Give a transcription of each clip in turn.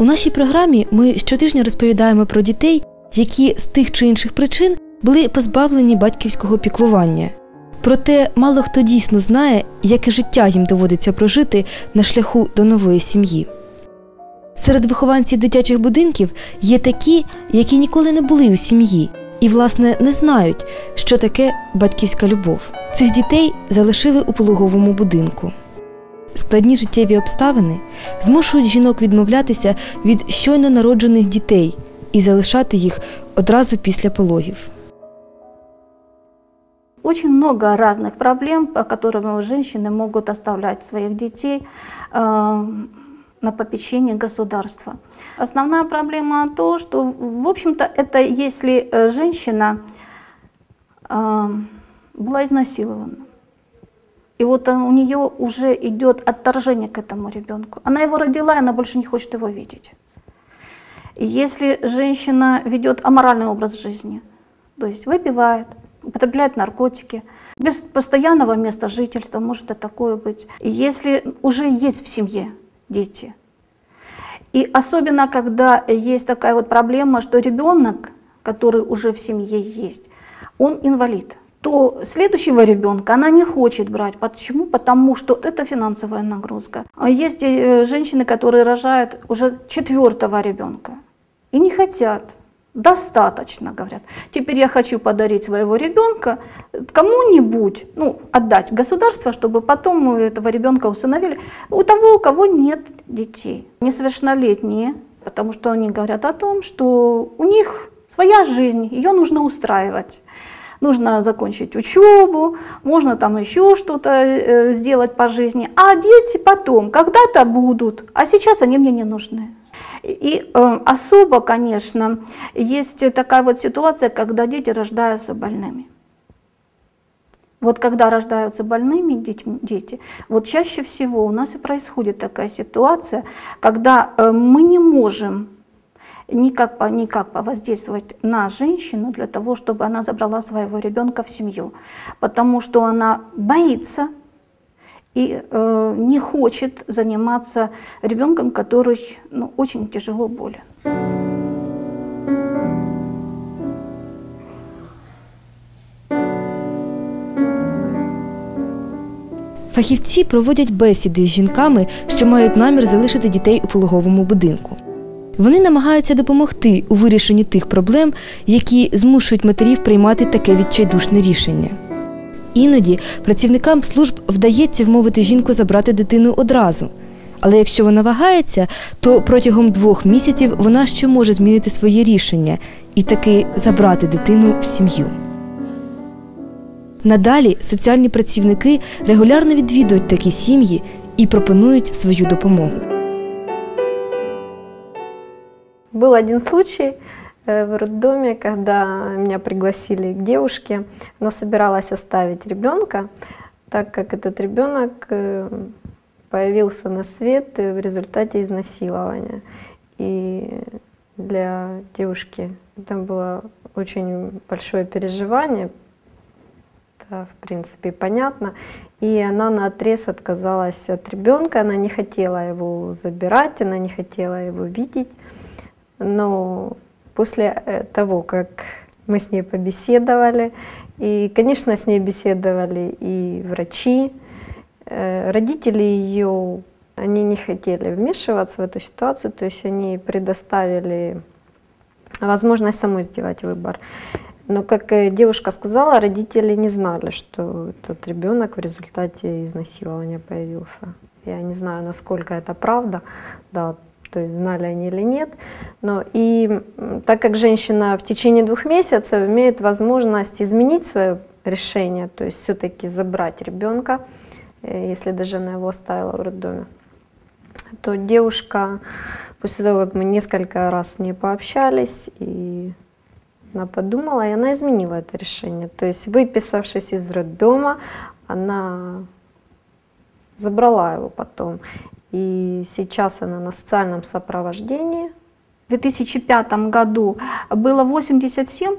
У нашій програмі ми щотижня розповідаємо про дітей, які з тих чи інших причин були позбавлені батьківського піклування. Проте мало хто дійсно знає, яке життя їм доводиться прожити на шляху до нової сім'ї. Серед вихованців дитячих будинків є такі, які ніколи не були у сім'ї і, власне, не знають, що таке батьківська любов. Цих дітей залишили у пологовому будинку. Складні життєві обставини змушують жінок відмовлятися від щойно народжених дітей і залишати їх одразу після пологів. Очень много разных проблем, по которым женщины могут оставлять своих детей э, на попечение государства. Основная проблема то, что, в общем-то, это если э, женщина э, была изнасилована. и вот у нее уже идет отторжение к этому ребенку. Она его родила, и она больше не хочет его видеть. И если женщина ведет аморальный образ жизни, то есть выпивает, употребляет наркотики, без постоянного места жительства, может и такое быть. И если уже есть в семье дети, и особенно когда есть такая вот проблема, что ребенок, который уже в семье есть, он инвалид, то следующего ребенка она не хочет брать. Почему? Потому что это финансовая нагрузка. А есть э, женщины, которые рожают уже четвертого ребенка и не хотят. Достаточно, говорят. Теперь я хочу подарить своего ребенка кому-нибудь, ну, отдать государство, чтобы потом этого ребенка усыновили. У того, у кого нет детей, несовершеннолетние, потому что они говорят о том, что у них своя жизнь, ее нужно устраивать. Нужно закончить учебу, можно там еще что-то э, сделать по жизни. А дети потом, когда-то будут, а сейчас они мне не нужны. И э, особо, конечно, есть такая вот ситуация, когда дети рождаются больными. Вот когда рождаются больными дети, вот чаще всего у нас и происходит такая ситуация, когда э, мы не можем никак, никак повоздействовать на женщину для того, чтобы она забрала своего ребенка в семью, потому что она боится и э, не хочет заниматься ребенком, который ну, очень тяжело болен. Фахівці проводять бесіди з жінками, що мають намір залишити дітей у пологовому будинку. Вони намагаються допомогти у вирішенні тих проблем, які змушують матерів приймати таке відчайдушне рішення. Іноді працівникам служб вдається вмовити жінку забрати дитину одразу. Але якщо вона вагається, то протягом двох місяців вона ще може змінити своє рішення і таки забрати дитину в сім'ю. Надалі соціальні працівники регулярно відвідують такі сім'ї і пропонують свою допомогу. Был один случай э, в роддоме, когда меня пригласили к девушке. Она собиралась оставить ребенка, так как этот ребенок э, появился на свет в результате изнасилования. И для девушки это было очень большое переживание, это в принципе понятно. И она на отрез отказалась от ребенка, она не хотела его забирать, она не хотела его видеть. Но после э, того, как мы с ней побеседовали, и, конечно, с ней беседовали и врачи, э, родители ее, они не хотели вмешиваться в эту ситуацию, то есть они предоставили возможность самой сделать выбор. Но, как э, девушка сказала, родители не знали, что этот ребенок в результате изнасилования появился. Я не знаю, насколько это правда, да, то есть знали они или нет. Но и так как женщина в течение двух месяцев имеет возможность изменить свое решение, то есть все-таки забрать ребенка, э, если даже она его оставила в роддоме, то девушка, после того, как мы несколько раз с ней пообщались, и она подумала, и она изменила это решение. То есть, выписавшись из роддома, она забрала его потом. И сейчас она на социальном сопровождении. В 2005 году было 87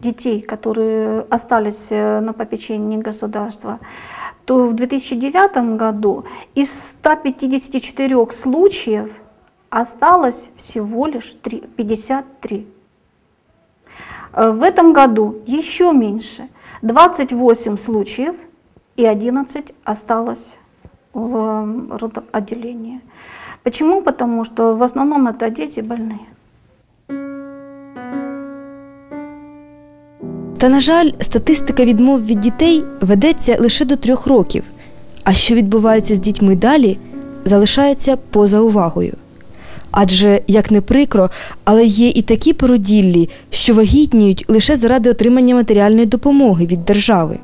детей, которые остались э, на попечении государства, то в 2009 году из 154 случаев осталось всего лишь три- 53. Э, В этом году еще меньше. 28 случаев и 11 осталось в м, родоотделении. Почему? Потому что в основном это дети больные. Та, на жаль, статистика відмов від дітей ведеться лише до трьох років. А що відбувається з дітьми далі, залишається поза увагою. Адже, як не прикро, але є і такі породіллі, що вагітніють лише заради отримання матеріальної допомоги від держави.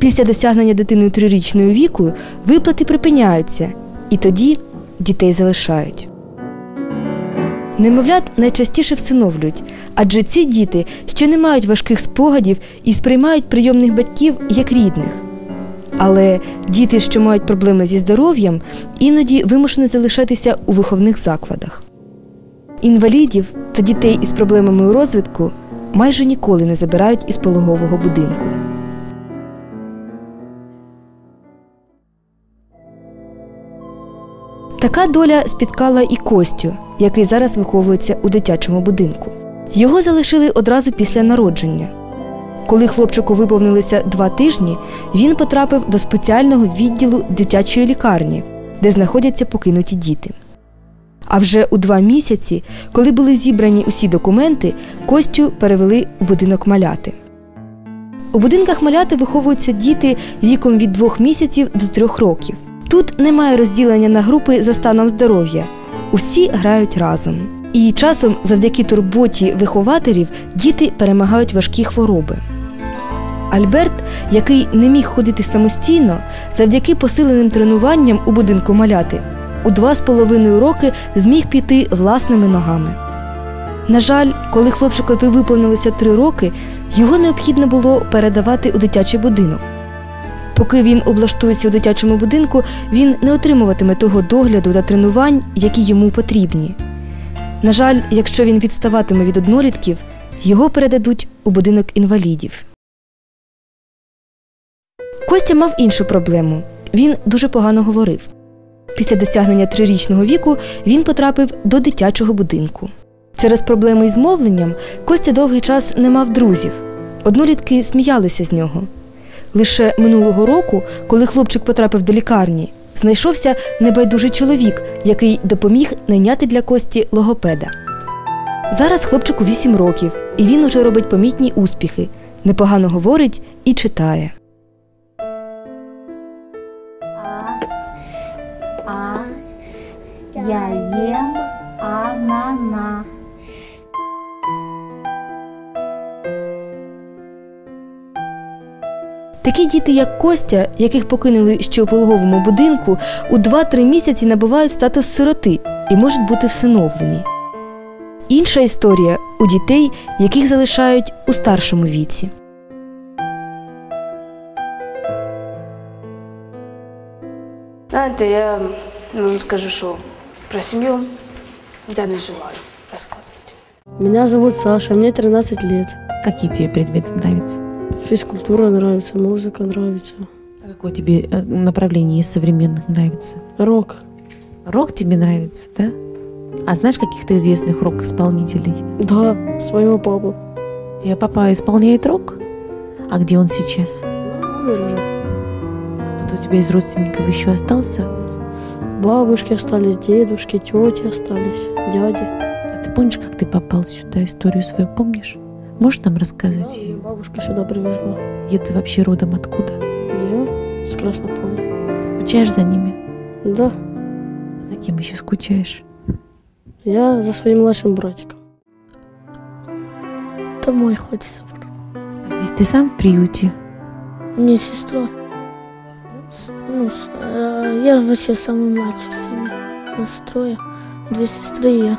Після досягнення дитиною трирічною віку виплати припиняються, і тоді дітей залишають. Немовлят найчастіше всиновлюють, адже ці діти ще не мають важких спогадів і сприймають прийомних батьків як рідних. Але діти, що мають проблеми зі здоров'ям, іноді вимушені залишатися у виховних закладах. Інвалідів та дітей із проблемами у розвитку майже ніколи не забирають із пологового будинку. Така доля спіткала і Костю, який зараз виховується у дитячому будинку. Його залишили одразу після народження. Коли хлопчику виповнилися два тижні, він потрапив до спеціального відділу дитячої лікарні, де знаходяться покинуті діти. А вже у два місяці, коли були зібрані усі документи, Костю перевели у будинок маляти. У будинках маляти виховуються діти віком від двох місяців до трьох років. Тут немає розділення на групи за станом здоров'я. Усі грають разом. І часом, завдяки турботі вихователів, діти перемагають важкі хвороби. Альберт, який не міг ходити самостійно, завдяки посиленим тренуванням у будинку маляти, у два з половиною роки зміг піти власними ногами. На жаль, коли хлопчикові виповнилося три роки, його необхідно було передавати у дитячий будинок. Поки він облаштується у дитячому будинку, він не отримуватиме того догляду та тренувань, які йому потрібні. На жаль, якщо він відставатиме від однолітків, його передадуть у будинок інвалідів. Костя мав іншу проблему. Він дуже погано говорив. Після досягнення трирічного віку він потрапив до дитячого будинку. Через проблеми із мовленням Костя довгий час не мав друзів. Однолітки сміялися з нього. Лише минулого року, коли хлопчик потрапив до лікарні, знайшовся небайдужий чоловік, який допоміг найняти для Кості логопеда. Зараз хлопчику 8 років, і він уже робить помітні успіхи, непогано говорить і читає. А, я ем Такі діти, як Костя, яких покинули ще у пологовому будинку, у 2-3 місяці набувають статус сироти і можуть бути всиновлені. Інша історія у дітей, яких залишають у старшому віці. Знаєте, я вам скажу, що про сім'ю я не желаю розказувати. Меня зовут Саша, мне 13 лет. Какие тебе предметы нравятся? Физкультура нравится, музыка нравится. А Какое тебе э, направление из современных нравится? Рок. Рок тебе нравится, да? А знаешь каких-то известных рок-исполнителей? Да, своего папу. Тебя папа исполняет рок? А где он сейчас? Умер уже. Кто-то у тебя из родственников еще остался? Бабушки остались, дедушки, тети остались, дяди. А ты помнишь, как ты попал сюда? Историю свою помнишь? Можешь нам рассказать ее? Бабушка сюда привезла. Где ты вообще родом? Откуда? Я с Краснополя. Скучаешь за ними? Да, А за кем еще скучаешь? я за своим младшим братиком. Домой хочется. А здесь ты сам в приюте? Мне сестра. С- Ну, с- э, я вообще самый младший в семье. Нас трое. Две сестры и я.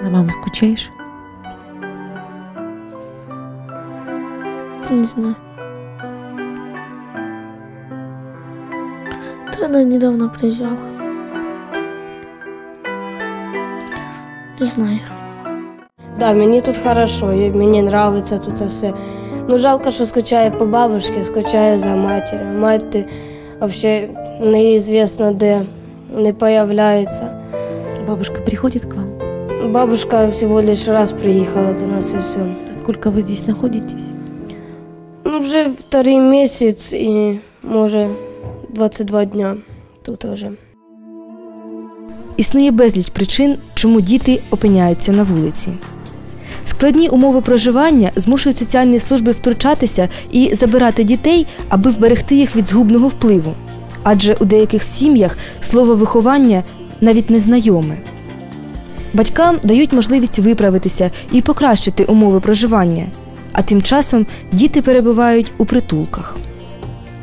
За мамой скучаешь? Не знаю. Да она недавно приезжала. Не знаю. Да, мені тут хорошо, і мені подобається тут все. Ну, жалко, що скучаю по бабушці, скучаю за матір'ю. Мати взагалі неізвісно де. не появляется. Бабушка приходит к вам? Бабушка всего лишь раз приехала до нас и все. А сколько вы здесь находитесь? Ну, вже второй месяц и, може, 22 дня тут уже. Існує безліч причин, чому діти опиняються на вулиці. Складні умови проживання змушують соціальні служби втручатися і забирати дітей, аби вберегти їх від згубного впливу. Адже у деяких сім'ях слово виховання навіть незнайоме. Батькам дають можливість виправитися і покращити умови проживання, а тим часом діти перебувають у притулках.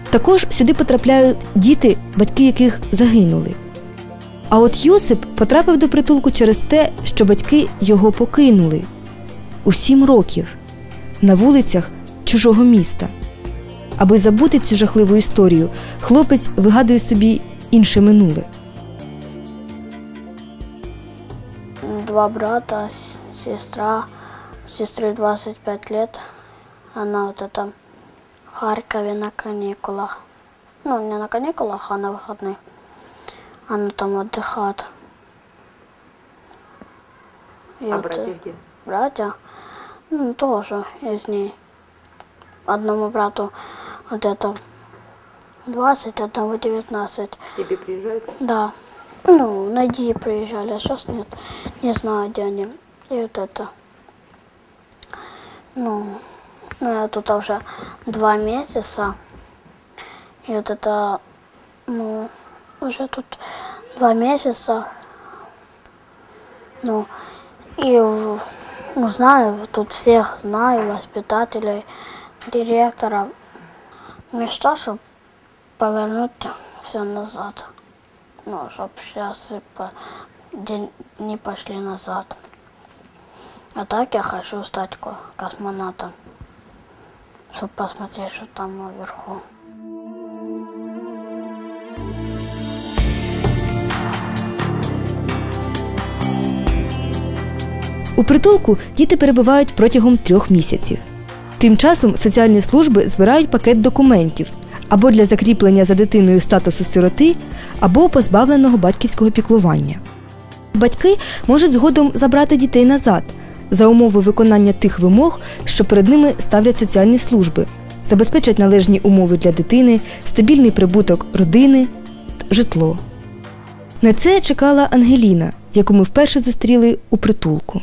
Також сюди потрапляють діти, батьки яких загинули. А от Йосип потрапив до притулку через те, що батьки його покинули у сім років на вулицях чужого міста. Аби забути цю жахливу історію, хлопець вигадує собі інше минуле. Два брата, сестра. Сестре 25 лет. Она вот это в Харькове на каникулах. Ну, не на каникулах, а на выходных. Она там отдыхает. И А вот, братья э, где? Братья? Ну, тоже из ней. Одному брату вот это 20, одному 19. Тебе приезжают? Да. Ну, на Ди приезжали, а сейчас нет. Не знаю, где они. И вот это. Ну, ну я тут уже два месяца. И вот это, ну, уже тут два месяца. Ну, и, ну, знаю, тут всех знаю, воспитателей, директора. Мечта, чтобы повернуть все назад. Ну, чтобы сейчас не пошли назад. А так я хочу стать ко- космонавтом. Чтобы посмотреть, что там наверху. У притулку діти перебувають протягом трьох місяців. Тим часом соціальні служби збирають пакет документів або для закріплення за дитиною статусу сироти, або позбавленого батьківського піклування. Батьки можуть згодом забрати дітей назад за умови виконання тих вимог, що перед ними ставлять соціальні служби, забезпечать належні умови для дитини, стабільний прибуток родини, т- житло. На це чекала Ангеліна, яку ми вперше зустріли у притулку.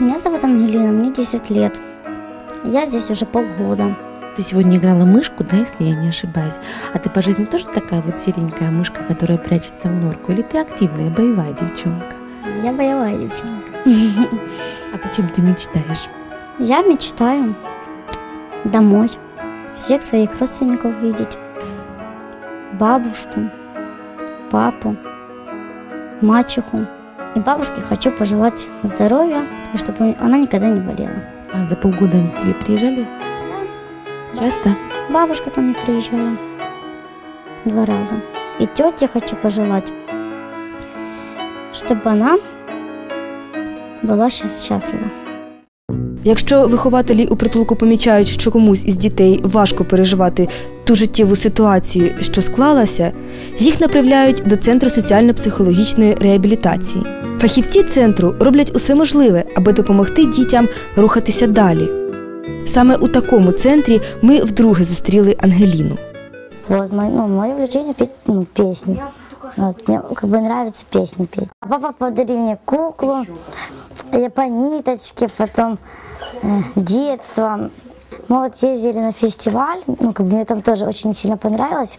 Меня зовут Ангелина, мне 10 лет. Я здесь уже полгода. Ты сегодня играла мышку, да, если я не ошибаюсь? А ты по жизни тоже такая вот серенькая мышка, которая прячется в норку? Или ты активная, боевая девчонка? Я боевая девчонка. А о чем ты мечтаешь? Я мечтаю домой всех своих родственников видеть. Бабушку, папу, мачеху. И бабушке хочу пожелать здоровья, и чтобы она никогда не болела. А за полгода они к тебе приезжали? Часто? Бабушка ко мне приезжала два раза. И тете хочу пожелать, чтобы она была щас- счастлива. Якщо вихователі у притулку помічають, що комусь із дітей важко переживати ту життєву ситуацію, що склалася, їх направляють до центру соціально-психологічної реабілітації. Фахівці центру роблять усе можливе, аби допомогти дітям рухатися далі. Саме у такому центрі ми вдруге зустріли Ангеліну. Вот, ну, мое увлечение петь ну, песни. Вот, мне как бы нравится песни петь. А папа подарил мне куклу, я по ниточке, потом э, детство. Мы вот ездили на фестиваль, ну, как бы мне там тоже очень сильно понравилось.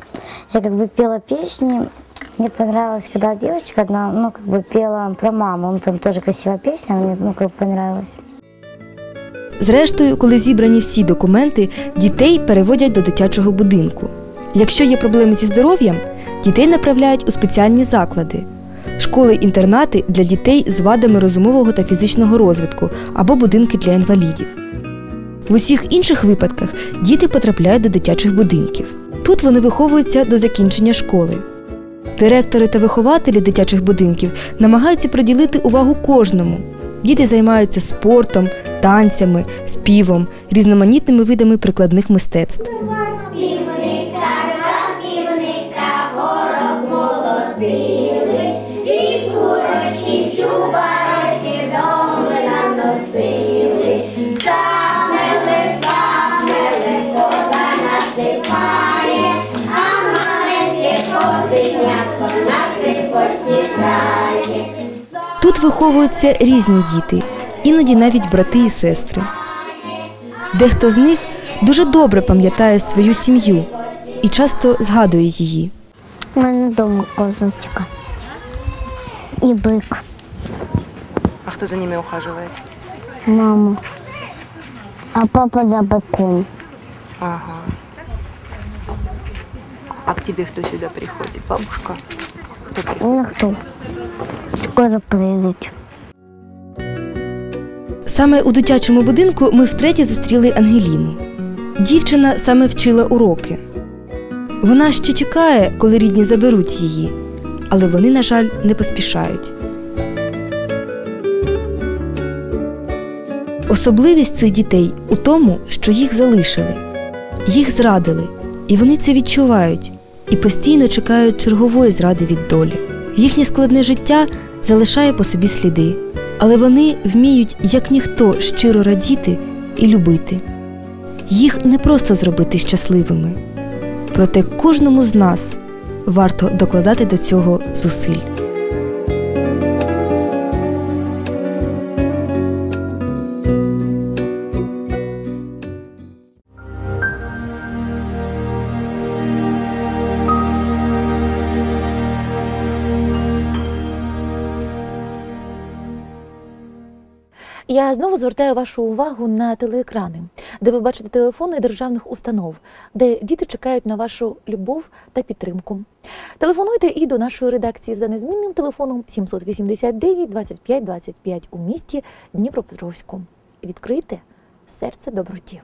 Я как бы пела песни. Мне понравилось, когда девочка одна, ну, как бы пела про маму. Ну, там тоже красивая песня, она мне, ну, как бы понравилась. Зрештою, коли зібрані всі документи, дітей переводять до дитячого будинку. Якщо є проблеми зі здоров'ям, дітей направляють у спеціальні заклади, школи-інтернати для дітей з вадами розумового та фізичного розвитку або будинки для інвалідів. В усіх інших випадках діти потрапляють до дитячих будинків. Тут вони виховуються до закінчення школи. Директори та вихователі дитячих будинків намагаються приділити увагу кожному. Діти займаються спортом, танцями, співом, різноманітними видами прикладних мистецтв. Виховуються різні діти, іноді навіть брати і сестри. Дехто з них дуже добре пам'ятає свою сім'ю і часто згадує її. У мене вдома козочка і бик, А хто за ними ухаживает? мама. А папа за биком. Ага. А к тебе кто сюда приходит? Бабушка? Кто приходит? Ніхто. Скоро прийдуть. Саме у дитячому будинку ми втретє зустріли Ангеліну. Дівчина саме вчила уроки. Вона ще чекає, коли рідні заберуть її, але вони, на жаль, не поспішають. Особливість цих дітей у тому, що їх залишили, їх зрадили, і вони це відчувають і постійно чекають чергової зради від долі. Їхнє складне життя залишає по собі сліди, але вони вміють, як ніхто, щиро радіти і любити. Їх не просто зробити щасливими, проте кожному з нас варто докладати до цього зусиль. Знову звертаю вашу увагу на телеекрани, де ви бачите телефони державних установ, де діти чекають на вашу любов та підтримку. Телефонуйте і до нашої редакції за незмінним телефоном 789 25 25 у місті Дніпропетровську. Відкрийте серце доброті.